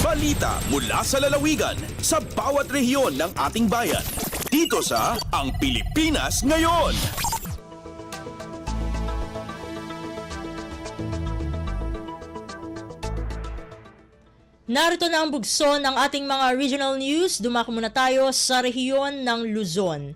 Balita mula sa lalawigan sa bawat rehiyon ng ating bayan. Dito sa Ang Pilipinas Ngayon. Narito na ang bugso ng ating mga regional news. Dumako muna tayo sa rehiyon ng Luzon.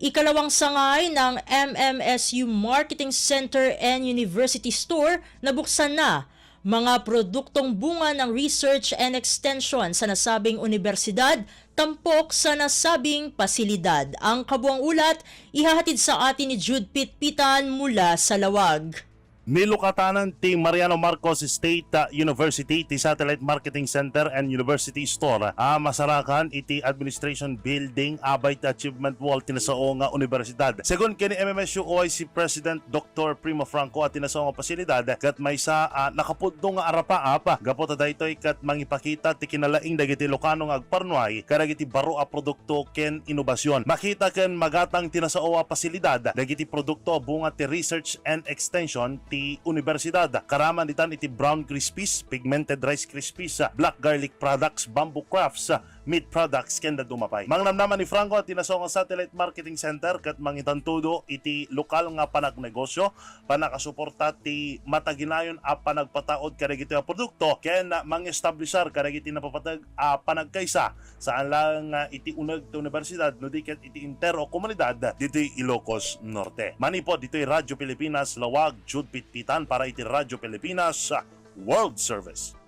Ikalawang sangay ng MMSU Marketing Center and University Store na buksan na mga produktong bunga ng research and extension sa nasabing universidad, tampok sa nasabing pasilidad. Ang kabuang ulat, ihahatid sa atin ni Jude Pitpitan mula sa Lawag. Nilukatanan ti Mariano Marcos State uh, University ti Satellite Marketing Center and University Store a masarakan iti Administration Building abay ti Achievement Wall tinasao nga universidad. Segun kini MMSU OIC President Dr. Primo Franco at tinasao nga pasilidad kat may sa uh, nakapuddo nga arapa apa gapot daytoy kat mangipakita ti kinalaing dagiti Lokano nga agparnuay karagiti baro a produkto ken inobasyon. Makita ken magatang tinasao a pasilidad dagiti produkto bunga ti Research and Extension ti universidad. Karaman ditan iti brown crispies, pigmented rice crispies, black garlic products, bamboo crafts, meat products kenda dumapay. Mangnamnaman ni Franco at tinaso nga Satellite Marketing Center kat mangitantudo iti lokal nga panagnegosyo panakasuporta ti mataginayon a panagpataod karagiti nga produkto ken mangestablisar karagiti napapatag a panagkaysa saan lang nga iti uneg ti universidad no di ket iti intero komunidad dito Ilocos Norte. Manipod dito Radyo Pilipinas Lawag Jude Pitpitan para iti Radyo Pilipinas World Service.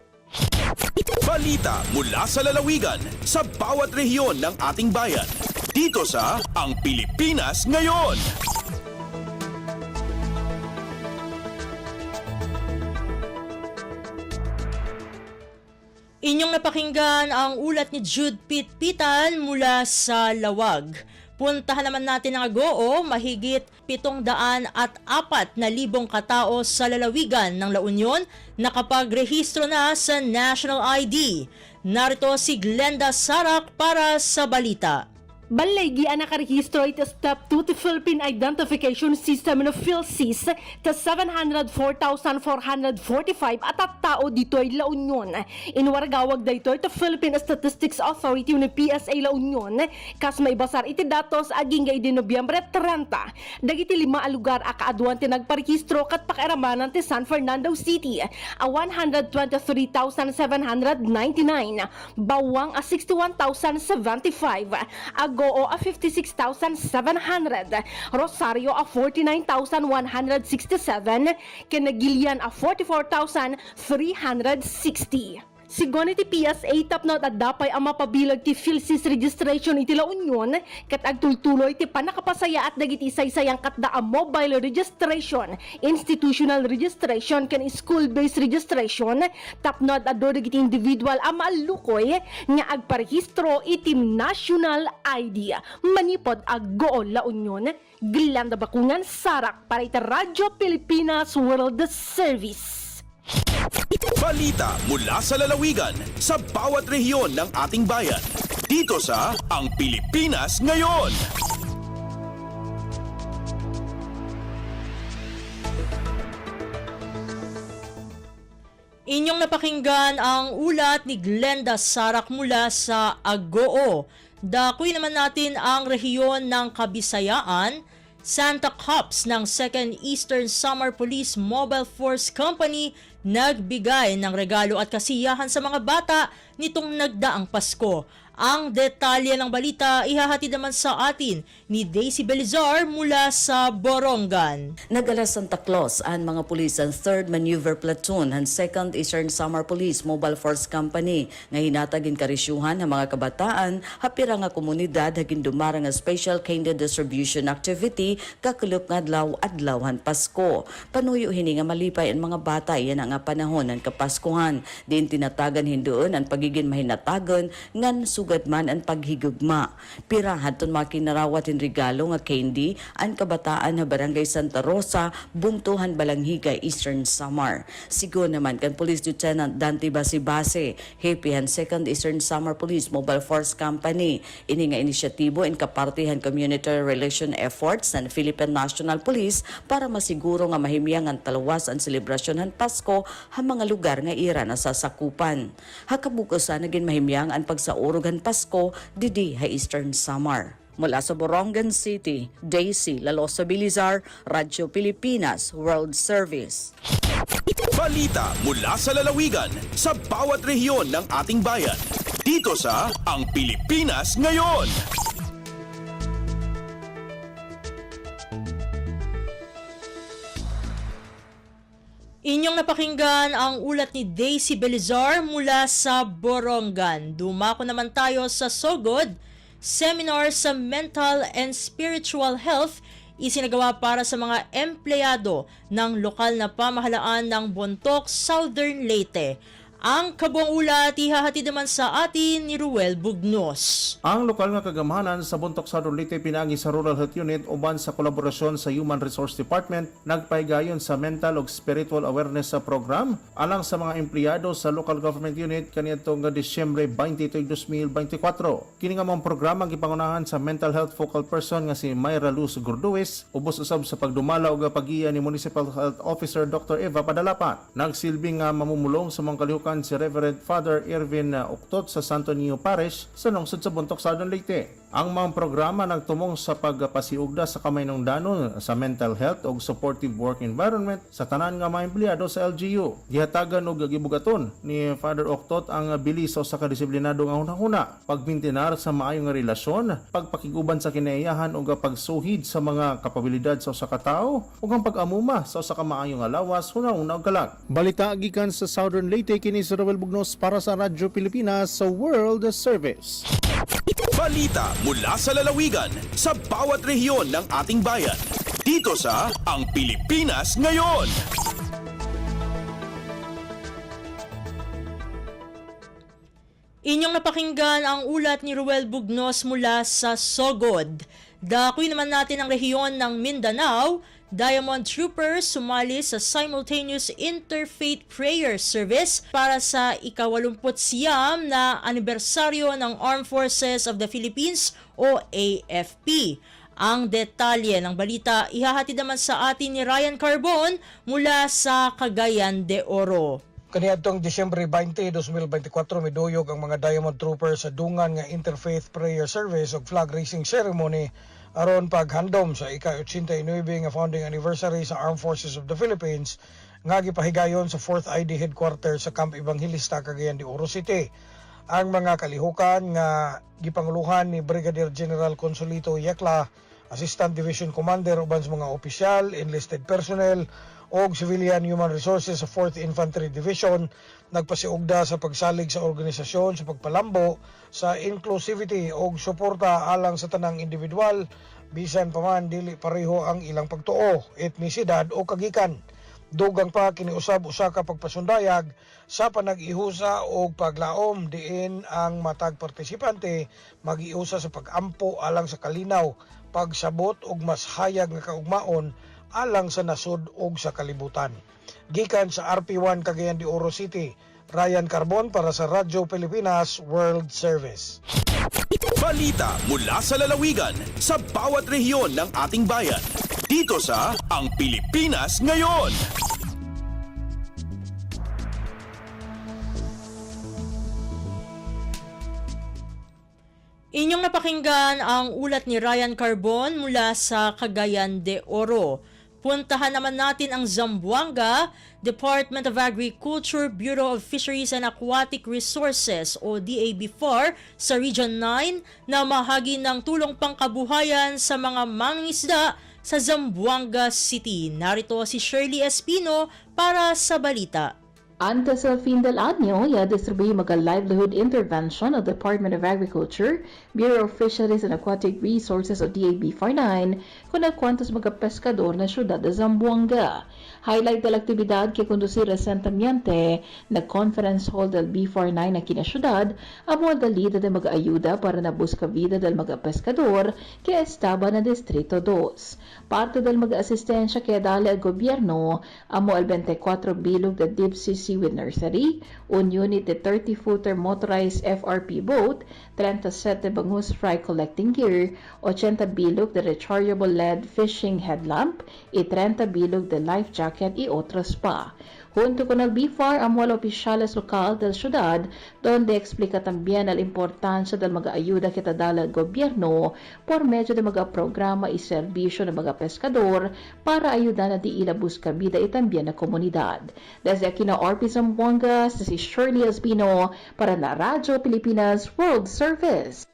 Balita mula sa lalawigan sa bawat rehiyon ng ating bayan. Dito sa Ang Pilipinas Ngayon. Inyong napakinggan ang ulat ni Jude Pitpitan mula sa Lawag. Puntahan naman natin ang Agoo, mahigit 700 at apat na libong katao sa lalawigan ng La Union nakapagrehistro na sa National ID. Narito si Glenda Sarak para sa balita. Balay ang nakarehistro ito Step 2 to Philippine Identification System ng PhilSys ta 704,445 at at tao dito ay La Union. Inwargawag da ito ito Philippine Statistics Authority ng PSA La Union kas may basar iti datos aging gay di Nobyembre 30. Dagiti lima a lugar a kaaduan ti nagparehistro kat pakiaramanan ti San Fernando City a 123,799 bawang a 61,075 Agoo a 56,700, Rosario a 49,167, Kinagilian a 44,360. Sigon iti PSA tapnot at dapay ang mapabilag ti PhilSys registration iti La Union kat agtultuloy ti panakapasaya at dagiti saysayang katda a mobile registration, institutional registration ken school-based registration tapnot ado dagiti individual a maalukoy nga agparehistro iti national ID. Manipod agoo La Union, Glenda Bakungan Sarak para iti Radyo Pilipinas World Service. Balita mula sa lalawigan sa bawat rehiyon ng ating bayan. Dito sa Ang Pilipinas Ngayon. Inyong napakinggan ang ulat ni Glenda Sarak mula sa Agoo. Dakuy naman natin ang rehiyon ng Kabisayaan. Santa Cops ng 2nd Eastern Summer Police Mobile Force Company nagbigay ng regalo at kasiyahan sa mga bata nitong nagdaang Pasko. Ang detalye ng balita ihahatid naman sa atin ni Daisy Belizar mula sa Borongan. Nagala Santa Claus ang mga pulis ang 3rd Maneuver Platoon ang 2nd Eastern Summer Police Mobile Force Company nga hinatagin karisyuhan ng mga kabataan hapira nga komunidad hagin dumara nga special candy distribution activity kakulop nga adlaw adlawhan Pasko. Panuyo hini nga malipay ang mga bata iyan ang panahon ng kapaskuhan. Din tinatagan hindoon ang pagiging mahinatagan ngan sugad man ang paghigugma. Pira hadton makinarawatin regalo nga candy ang kabataan na Barangay Santa Rosa, Bungtuhan Balanghiga, Eastern Samar. Sigo naman kan Police Lieutenant Dante Basibase, Happyhan 2nd Eastern Samar Police Mobile Force Company. Ini nga inisyatibo in kapartihan community relation efforts ng Philippine National Police para masiguro nga mahimyang ang talawas ang selebrasyon ng Pasko ha mga lugar nga ira na sasakupan. Hakabukas sa naging mahimyang ang pagsaurugan Pasko didi ha Eastern Samar. Mula sa Borongan City, Daisy Lalosa Bilizar, Radyo Pilipinas, World Service. Balita mula sa lalawigan sa bawat rehiyon ng ating bayan. Dito sa Ang Pilipinas Ngayon. Inyong napakinggan ang ulat ni Daisy Belizar mula sa Borongan. Dumako naman tayo sa Sogod. Seminar sa Mental and Spiritual Health isinagawa para sa mga empleyado ng lokal na pamahalaan ng Bontok, Southern Leyte. Ang kabuang ulat ihahatid naman sa atin ni Ruel Bugnos. Ang lokal nga kagamahanan sa Buntok Southern Leyte pinagi sa Rural Health Unit uban sa kolaborasyon sa Human Resource Department nagpaygayon sa Mental ug Spiritual Awareness sa program alang sa mga empleyado sa local government unit kaniadtong nga Disyembre 20, 2024. Kini nga mga programa gipangunahan sa mental health focal person nga si Myra Luz Gordues ubos usab sa pagdumala ug pagiya ni Municipal Health Officer Dr. Eva Padalapan. Nagsilbing nga mamumulong sa mga kalihukan si Reverend Father Irvin uh, Uktot sa Santo Niño Parish sa lungsod sa Buntok Southern Leyte. Ang mga programa nagtumong sa pagpasiugda sa kamay ng danon sa mental health ug supportive work environment sa tanan nga mga empleyado sa LGU. Gihatagan og gibugaton ni Father Oktot ang bilis sa usa ka disiplinado nga hunahuna, pagmintinar sa maayong relasyon, pagpakiguban sa kinaiyahan ug pagsuhid sa mga kapabilidad sa usa ka tawo ug ang pag-amuma sa usa maayong nga lawas hunahuna ug kalag. Balita gikan sa Southern Leyte si Roel Bugnos para sa Radyo Pilipinas sa World Service. Balita mula sa lalawigan sa bawat rehiyon ng ating bayan. Dito sa Ang Pilipinas Ngayon. Inyong napakinggan ang ulat ni Ruel Bugnos mula sa Sogod. Dakoy naman natin ang rehiyon ng Mindanao. Diamond Troopers sumali sa simultaneous interfaith prayer service para sa ikawalumput siyam na anibersaryo ng Armed Forces of the Philippines o AFP. Ang detalye ng balita ihahatid naman sa atin ni Ryan Carbon mula sa Cagayan de Oro. Kaniadtong Disyembre 20, 2024 miduyog ang mga Diamond Troopers sa dungan nga Interfaith Prayer Service ug flag raising ceremony aron paghandom sa ika-89 nga founding anniversary sa Armed Forces of the Philippines nga gipahigayon sa 4th ID headquarters sa Camp Evangelista Cagayan de Oro City. Ang mga kalihukan nga gipanguluhan ni Brigadier General Consolito Yekla, Assistant Division Commander uban sa mga opisyal, enlisted personnel o Civilian Human Resources sa 4th Infantry Division nagpasiugda sa pagsalig sa organisasyon sa pagpalambo sa inclusivity o suporta alang sa tanang individual bisan pa man dili pareho ang ilang pagtuo, etnisidad o kagikan. Dugang pa kiniusab usa ka pagpasundayag sa panag-ihusa o paglaom diin ang matag partisipante mag-iusa sa pagampo alang sa kalinaw, pagsabot ug mas hayag nga kaugmaon alang sa nasud ug sa kalibutan. Gikan sa RP1 Cagayan de Oro City, Ryan Carbon para sa Radyo Pilipinas World Service. Balita mula sa lalawigan sa bawat rehiyon ng ating bayan. Dito sa Ang Pilipinas Ngayon. Inyong napakinggan ang ulat ni Ryan Carbon mula sa Cagayan de Oro. Puntahan naman natin ang Zamboanga, Department of Agriculture, Bureau of Fisheries and Aquatic Resources o DAB4 sa Region 9 na mahagi ng tulong pangkabuhayan sa mga mangingisda sa Zamboanga City. Narito si Shirley Espino para sa balita. Antes sa fin del año, ya distribuye mga livelihood intervention ng Department of Agriculture, Bureau of Fisheries and Aquatic Resources o DAB49 kung nagkwantos mga peskador na syudad de Zamboanga. Highlight del aktibidad que conducir recentemente na conference hall del B49 na kinasyudad amo ang dalida de mga ayuda para na busca vida del mga peskador que estaba na Distrito 2. Parte del mga asistensya que dali al gobyerno amo al 24 bilog de deep sea seaweed nursery, un unit de 30-footer motorized FRP boat, 37 bangus fry collecting gear, 80 bilog de rechargeable LED fishing headlamp, y 30 bilog de life jacket y otros pa. Junto con el BFAR, amo al oficiales lokal del ciudad, donde explica también la importancia del mga ayuda que dala al gobierno por medio de mga programa y serbisyo ng mga pescador para ayudar na di ila busca vida y también na komunidad. Desde aquí na RP Zamboanga, si Shirley Espino para na Radyo Pilipinas World Service.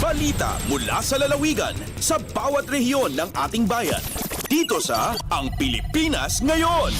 Balita mula sa lalawigan sa bawat rehiyon ng ating bayan. Dito sa Ang Pilipinas Ngayon.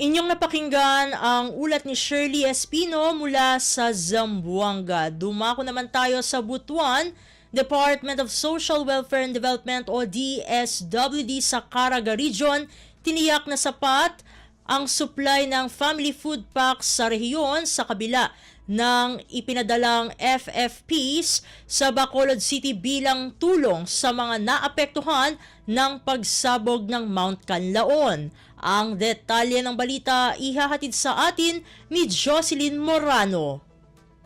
Inyong napakinggan ang ulat ni Shirley Espino mula sa Zamboanga. Dumako naman tayo sa Butuan, Department of Social Welfare and Development o DSWD sa Caraga Region, tiniyak na sapat ang supply ng family food packs sa rehiyon sa kabila ng ipinadalang FFPs sa Bacolod City bilang tulong sa mga naapektuhan ng pagsabog ng Mount Canlaon. Ang detalye ng balita ihahatid sa atin ni Jocelyn Morano.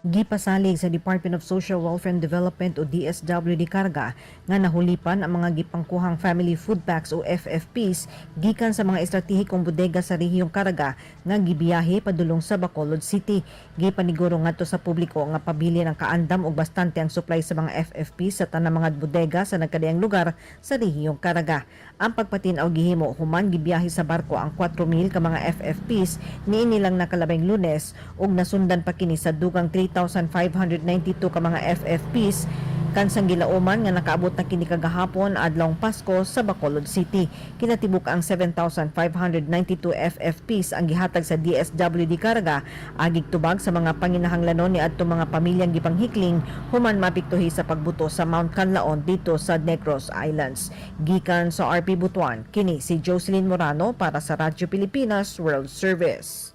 Gipasalig sa Department of Social Welfare and Development o DSWD Karga nga nahulipan ang mga gipangkuhang Family Food Packs o FFPs gikan sa mga estratehikong bodega sa rehiyong Karga nga gibiyahe padulong sa Bacolod City. Gipaniguro ngadto sa publiko nga pabili ng kaandam ug bastante ang supply sa mga FFPs sa tanang mga bodega sa nagkadayang lugar sa rehiyong Karga. Ang pagpatinaw gihimo human gibiyahe sa barko ang 4,000 ka mga FFPs niini lang nakalabing Lunes ug nasundan pa kini sa dugang 3,592 ka mga FFPs kansang gilauman nga nakaabot na kini kagahapon adlawng Pasko sa Bacolod City. Kinatibuk ang 7,592 FFPs ang gihatag sa DSWD Karga agig tubag sa mga panginahanglanon ni adto mga pamilyang gipanghikling human mapiktuhi sa pagbuto sa Mount Canlaon dito sa Negros Islands. Gikan sa RP Butuan, kini si Jocelyn Morano para sa Radyo Pilipinas World Service.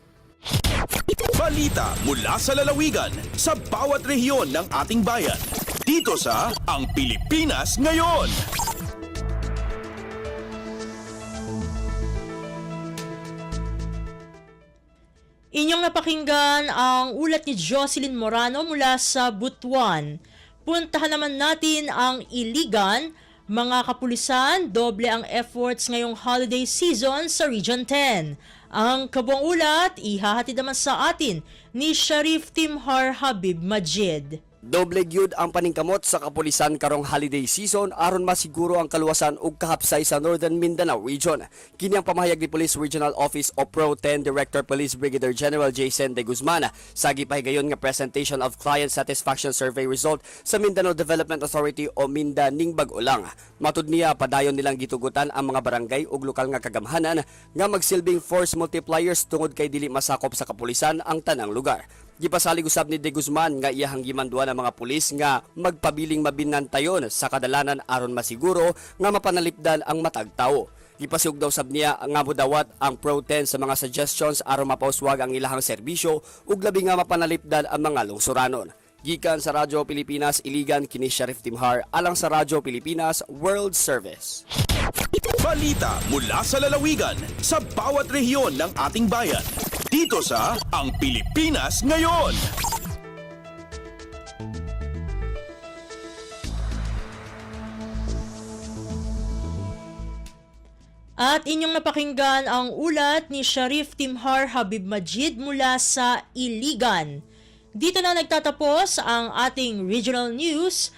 Balita mula sa lalawigan sa bawat rehiyon ng ating bayan. Dito sa Ang Pilipinas Ngayon. Inyong napakinggan ang ulat ni Jocelyn Morano mula sa Butuan. Puntahan naman natin ang Iligan. Mga kapulisan, doble ang efforts ngayong holiday season sa Region 10. Ang kabuang ulat, ihahatid naman sa atin ni Sharif Timhar Habib Majid. Doble gyud ang paningkamot sa kapulisan karong holiday season aron masiguro ang kaluwasan ug kahapsay sa Northern Mindanao region. Kini ang pamahayag ni Police Regional Office o Pro 10 Director Police Brigadier General Jason De Guzman sa gipahigayon nga presentation of Client Satisfaction Survey result sa Mindanao Development Authority o Minda ning Bag-Ulang. Matud niya padayon nilang gitugutan ang mga barangay ug lokal nga kagamhanan nga magsilbing force multipliers tungod kay dili masakop sa kapulisan ang tanang lugar. Gipasalig usab ni De Guzman nga iyahang gimanduan ng mga pulis nga magpabiling mabinantayon sa kadalanan aron masiguro nga mapanalipdan ang matag tawo. Gipasug daw sab niya nga budawat ang Pro 10 sa mga suggestions aron mapauswag ang ilahang serbisyo ug labi nga mapanalipdan ang mga lungsuranon. Gikan sa Radyo Pilipinas Iligan kini Sheriff Timhar alang sa Radyo Pilipinas World Service. Balita mula sa lalawigan sa bawat rehiyon ng ating bayan. Dito sa Ang Pilipinas Ngayon. At inyong napakinggan ang ulat ni Sharif Timhar Habib Majid mula sa Iligan. Dito na nagtatapos ang ating regional news.